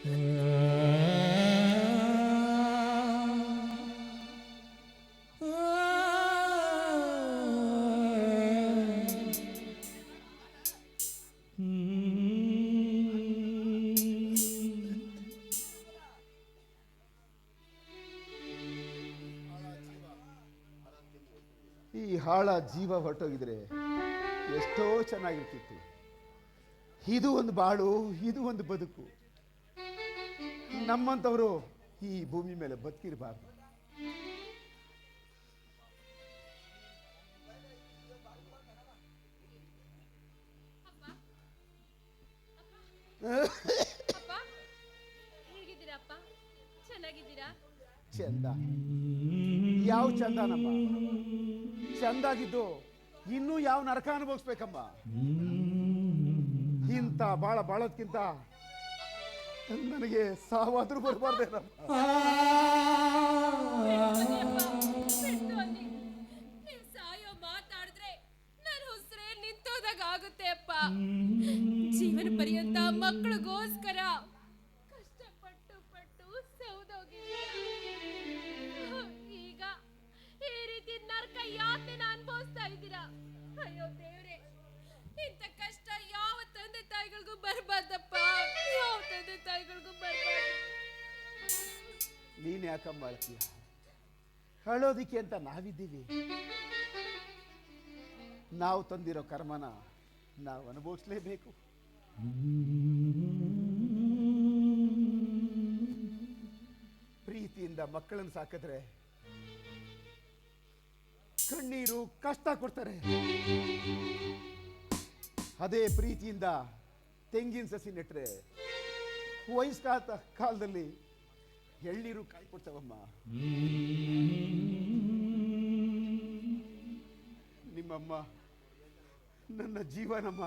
ಈ ಹಾಳ ಜೀವ ಹೊರಟೋಗಿದ್ರೆ ಎಷ್ಟೋ ಚೆನ್ನಾಗಿರ್ತಿತ್ತು. ಇದು ಒಂದು ಬಾಳು ಇದು ಒಂದು ಬದುಕು. ನಮ್ಮಂಥವರು ಈ ಭೂಮಿ ಮೇಲೆ ಬದುಕಿರಬಾರ್ದು. ಚಂದ. ಯಾವ ಚಂದನಮ್ಮ ಚಂದಾಗಿದ್ದು ಇನ್ನೂ ಯಾವ ನರಕ ಅನುಭವಿಸ್ಬೇಕಮ್ಮ? ಇಂತ ಬಾಳ ಬಾಳೋದ್ಕಿಂತ ನನಗೆ ಸಾವಾದ್ರೂ ಬರಬಾರ್ದೆ ಬಿಟ್ಟು ಅನ್ನಿ. ನೀವ್ ಸಾಯೋ ಮಾತಾಡಿದ್ರೆ ನನ್ನ ಉಸಿರೇ ನಿಂತೋದಾಗ ಆಗುತ್ತೆ ಅಪ್ಪ ಜೀವನ ಪರ್ಯಂತ ಮಕ್ಕಳಿಗೋಸ್ಕರ ಕಷ್ಟಪಟ್ಟು ಪಟ್ಟು ಸೌದೋಗಿ ಈಗ ಈ ರೀತಿ ನರ್ಕ ಯಾತನೆ ಅನುಭವಿಸ್ತಾ ಇದ್ದೀರಾ? ಅಯ್ಯೋ ದೇವ್ರೆ ಇಂಥ ಕಷ್ಟ ತಾಯಿಗಳಿಗೂ ಬರಬಾರ್ದಪ್ಪ. ಯಾವ ತಂದೆ ತಾಯಿಗಳಿಗೂ ಬರಬಾರ್ದು. ನೀನ್ ಯಾಕಮ್ಮ ಅಂತ ನಾವಿದ್ದೀವಿ. ನಾವು ತಂದಿರೋ ಕರ್ಮನ ನಾವು ಅನುಭವಿಸ್ಲೇಬೇಕು. ಪ್ರೀತಿಯಿಂದ ಮಕ್ಕಳನ್ನು ಸಾಕಿದ್ರೆ ಕಣ್ಣೀರು ಕಷ್ಟ ಕೊಡ್ತಾರೆ. ಅದೇ ಪ್ರೀತಿಯಿಂದ ತೆಂಗಿನ ಸಸಿ ನೆಟ್ರೆ ವಯಸ್ಕಾತ ಕಾಲದಲ್ಲಿ ಎಳ್ನೀರು ಕಾಯಿ ಕೊಡ್ತಾವಮ್ಮ ನಿಮ್ಮಮ್ಮ, ನನ್ನ ಜೀವನಮ್ಮ.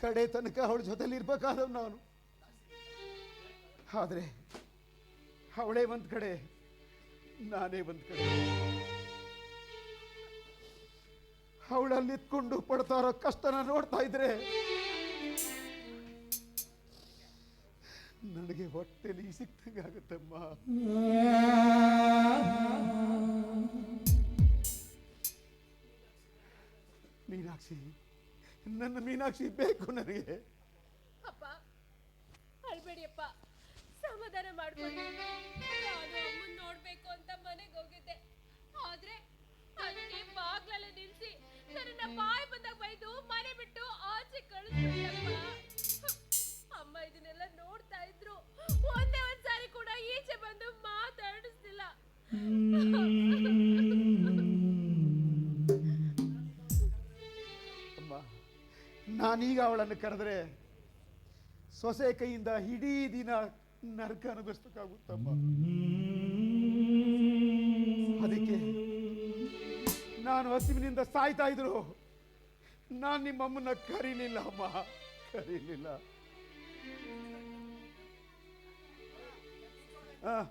ಕಡೆ ತನಕ ಅವಳ ಜೊತೆಲಿ ಇರ್ಬೇಕಾದವ್ ನಾನು. ಆದರೆ ಅವಳೇ ಒಂದು ಕಡೆ, ನಾನೇ ಒಂದ್ ಕಡೆ. ಅವಳಲ್ಲಿ ಇತ್ಕೊಂಡು ಪಡ್ತಾ ಕಷ್ಟನ ನೋಡ್ತಾ ಇದ್ರೆ ನನಗೆ ಹೊಟ್ಟೆಲಿ ಸಿಕ್ತಂಗೆ ಆಗುತ್ತಮ್ಮ. ಮೀನಾಕ್ಷಿ, ನನ್ನ ಮೀನಾಕ್ಷಿ ಬೇಕು ನನಗೆ. ಅಪ್ಪ ಅಳ್ಬೇಡಿಯಪ್ಪ ಸಮಾಧಾನ ಮಾಡ್ಕೊಳ್ಳಿ. ನಾನೀಗ ಅವಳನ್ನು ಕರೆದ್ರೆ ಸೊಸೆ ಕೈಯಿಂದ ಇಡೀ ದಿನ ನರಕ ಅನುಭವಿಸ್ಬೇಕಾಗುತ್ತಮ್ಮ. ಅದಕ್ಕೆ ನಾನು ಹಸಿವಿನಿಂದ ಸಾಯ್ತಾ ಇದ್ರು. ನಾನು ನಿಮ್ಮಮ್ಮನ್ನ ಕರೀಲಿಲ್ಲ ಅಮ್ಮ. ಕರೀಲಿಲ್ಲ. ಆ.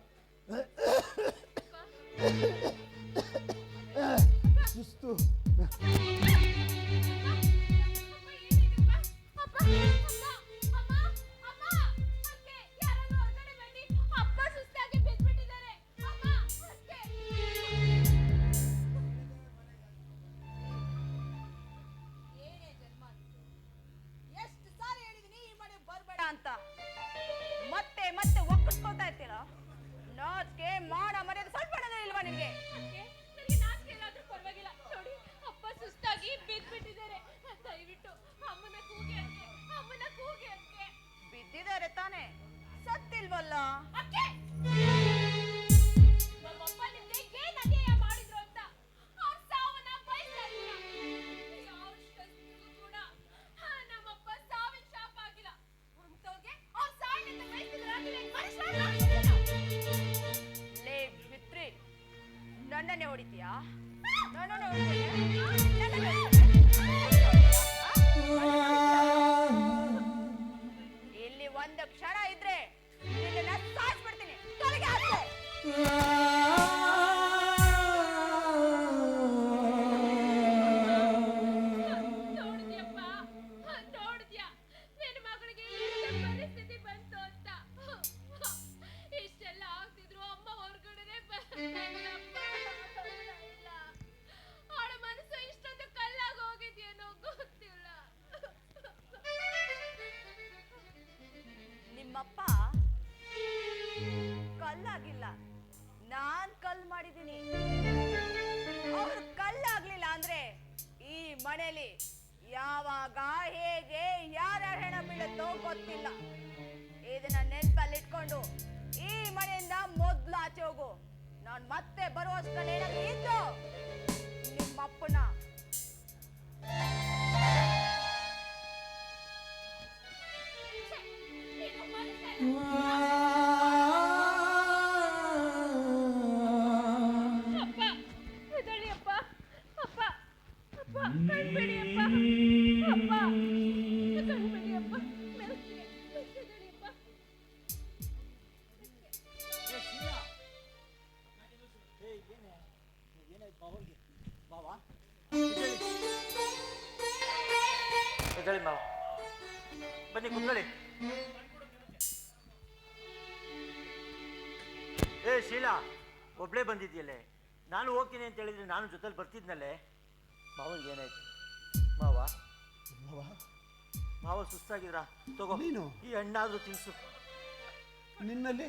ಸುಸ್ತು ಅಪ್ಪ ಏನಿದೆಪ್ಪ? ಅಪ್ಪ, ಅಮ್ಮ, ಒಂದು ಕ್ಷಣ ಇದ್ರೆ ಬಿಡ್ತೀನಿ ಸಾಯಿಸ್ಬಿಡ್ತೀನಿ. ಯಾವಾಗ ಹೇಗೆ, ಯಾರ ಹೆಣ ಬೀಳುತ್ತೋ ಗೊತ್ತಿಲ್ಲ. ಇದನ್ನ ನೆನ್ಪಲ್ಲಿಟ್ಕೊಂಡು ಈ ಮನೆಯಿಂದ ಮೊದ್ಲು ಆಚೆ ಹೋಗು. ನಾನು ಮತ್ತೆ ಬರುವಷ್ಟು ಏನಾದ್ರು ಇದ್ದು, ನಿಮ್ಮಪ್ಪನ. ಮಾವ ಬನ್ನಿ ಕುತ್ಕೊಳ್ಳಿ. ಏ ಶೀಲಾ ಒಬ್ಳೇ ಬಂದಿದ್ಯಲ್ಲೇ? ನಾನು ಹೋಗ್ತೀನಿ ಅಂತ ಹೇಳಿದ್ರೆ ನಾನು ಜೊತೆಲಿ ಬರ್ತಿದ್ನಲ್ಲೇ? ಮಾವನಿಗೆ ಏನಾಯ್ತು? ಮಾವ? ಮಾವ? ಮಾವ ಸುಸ್ತಾಗಿದ್ರಾ? ತಗೋ ನೀನು? ಈ ಹಣ್ಣಾದ್ರೂ ತಿನ್ಸು. ನಿನ್ನಲ್ಲಿ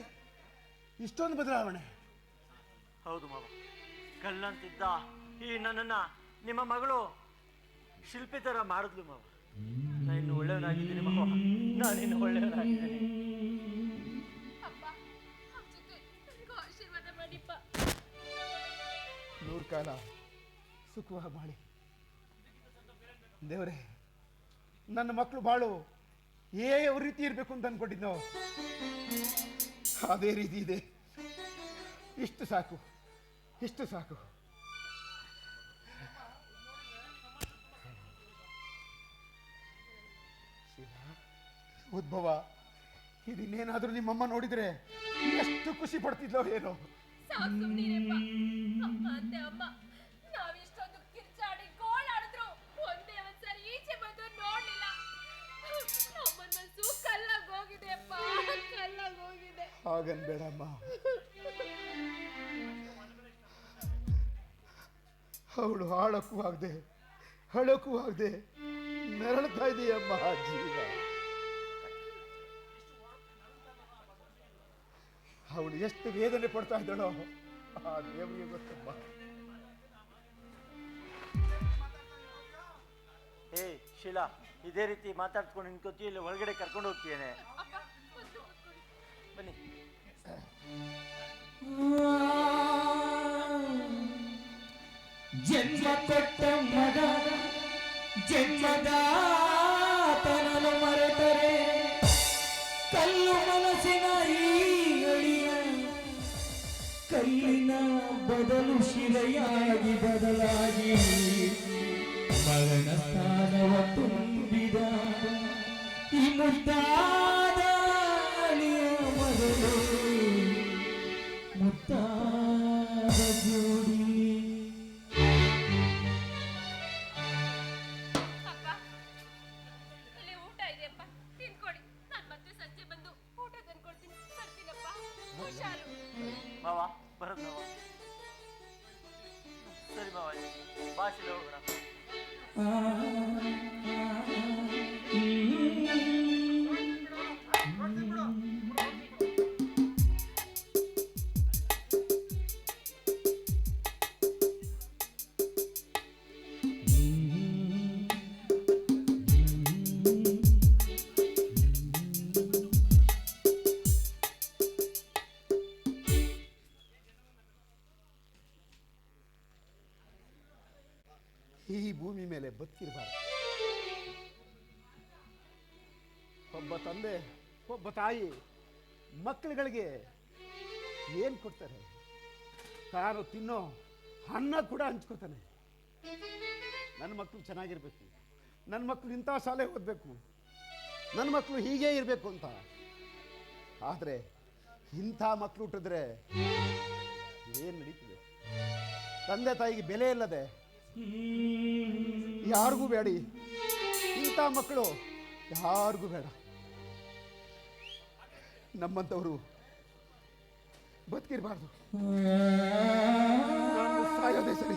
ಇಷ್ಟೊಂದು ಬದಲಾವಣೆ. ಹೌದು ಮಾವ. ಕಲ್ಲಂತಿದ್ದ ಈ ನನ್ನನ್ನ ನಿಮ್ಮ ಮಗಳು ಶಿಲ್ಪಿ ಥರ ಮಾಡಿದ್ಲು ಮಾವ. ನಾನು ಒಳ್ಳೆಯವನಾಗಿದ್ದೀನಿ ನಾನು ನಾನಿನ್ನು ಒಳ್ಳೆಯವನಾಗಿದ್ದೀನಿ. ನೂರು ಕಾಲ ಸುಖವಾಗಿ ಬಾಳಿ ದೇವರೇ ನನ್ನ ಮಕ್ಕಳು ಬಾಳು ಯಾವ ರೀತಿ ಇರಬೇಕು ಅಂತ ಅಂದ್ಕೊಂಡಿದ್ನೋ ಅದೇ ರೀತಿ ಇದೆ. ಇಷ್ಟು ಸಾಕು ಇಷ್ಟು ಸಾಕು. ಉದ್ಭವ. ಇದನ್ನೇನಾದ್ರೂ ನಿಮ್ಮಮ್ಮ ನೋಡಿದ್ರೆ ಎಷ್ಟು ಖುಷಿ ಪಡ್ತಿದ್ಲೋ ಏನೋ. ಸಾಕು ಅಮ್ಮ ಅಂತೆ ಅಮ್ಮ. ನಾವೆಷ್ಟೊಂದು ಕಿರ್ಚಾಡಿ ಗೋಳಾಡಿದ್ರು. ಒಂದೇ ಒಂದ್ಸರಿ ಈಚೆ ಬಂದು ನೋಡ್ಲಿಲ್ಲ. ಅಮ್ಮನ ಮನ್ಸು ಕಲ್ಲಾಗ್ ಹೋಗಿದೆ ಅಪ್ಪ ಕಲ್ಲಾಗ್ ಹೋಗಿದೆ. ಹಾಗನ್ಬೇಡಮ್ಮ ಅವಳು ಹಾಳಕ್ಕೂ ಆಗದೆ ಹಳಕ್ಕೂ ಆಗದೆ ನರಳ್ತಾ ಇದೆಯಮ್ಮ ಜೀವ. ಅವಳು ಎಷ್ಟು ವೇದನೆ ಪಡ್ತಾ ಇದ್ದಾಳೋ. ಆ ದೇವರಿಗೆ ಗೊತ್ತಪ್ಪ ಏ ಶೀಲಾ ಇದೇ ರೀತಿ ಮಾತಾಡ್ಕೊಂಡು ನಿನ್ಕೋತಿ ಇಲ್ಲಿ ಒಳಗಡೆ ಕರ್ಕೊಂಡು ಹೋಗ್ತೀನಿ. ಬನ್ನಿ. ಜನ್ಮ ಕೊಟ್ಟ ಮಗ ಜನ್ಮದಾತನನು ಮರೆತರೆ. ಕಲ್ಲು ಮನಸ್ಸಿನ ಈ ಕಲ್ಲಿನ ಬದಲು ಶಿಲೆಯಾಗಿ ಬದಲಾಗಿ ಮರಣ ಸ್ಥಾನವ ತುಂಬಿದ ಈ ಮುದ್ದಾದ ಮಗಳು ಮುತ್ತಾದ Ah. ಭೂಮಿ ಮೇಲೆ ಬದುಕಿರಬಾರ್ದು ಒಬ್ಬ ತಂದೆ, ಒಬ್ಬ ತಾಯಿ ಮಕ್ಕಳುಗಳಿಗೆ ಏನು ಕೊಡ್ತಾರೆ? ತಾನು ತಿನ್ನೋ ಅನ್ನ ಕೂಡ ಹಂಚ್ಕೋತಾನೆ ನನ್ನ ಮಕ್ಕಳು ಚೆನ್ನಾಗಿರ್ಬೇಕು. ನನ್ನ ಮಕ್ಕಳು ಇಂಥ ಶಾಲೆ ಓದಬೇಕು. ನನ್ನ ಮಕ್ಕಳು ಹೀಗೆ ಇರಬೇಕು ಅಂತ. ಆದರೆ ಇಂಥ ಮಕ್ಕಳು ಹುಟ್ಟಿದ್ರೆ ಏನು ನಡೀತಿದೆ? ತಂದೆ ತಾಯಿಗೆ ಬೆಲೆ ಇಲ್ಲದೆ ಯಾರಿಗೂ ಬೇಡಿ ಇಂಥ ಮಕ್ಕಳು ಯಾರಿಗೂ ಬೇಡ. ನಮ್ಮಂಥವರು ಬದುಕಿರಬಾರ್ದು. ಸಾಯೋದೇ ಸರಿ.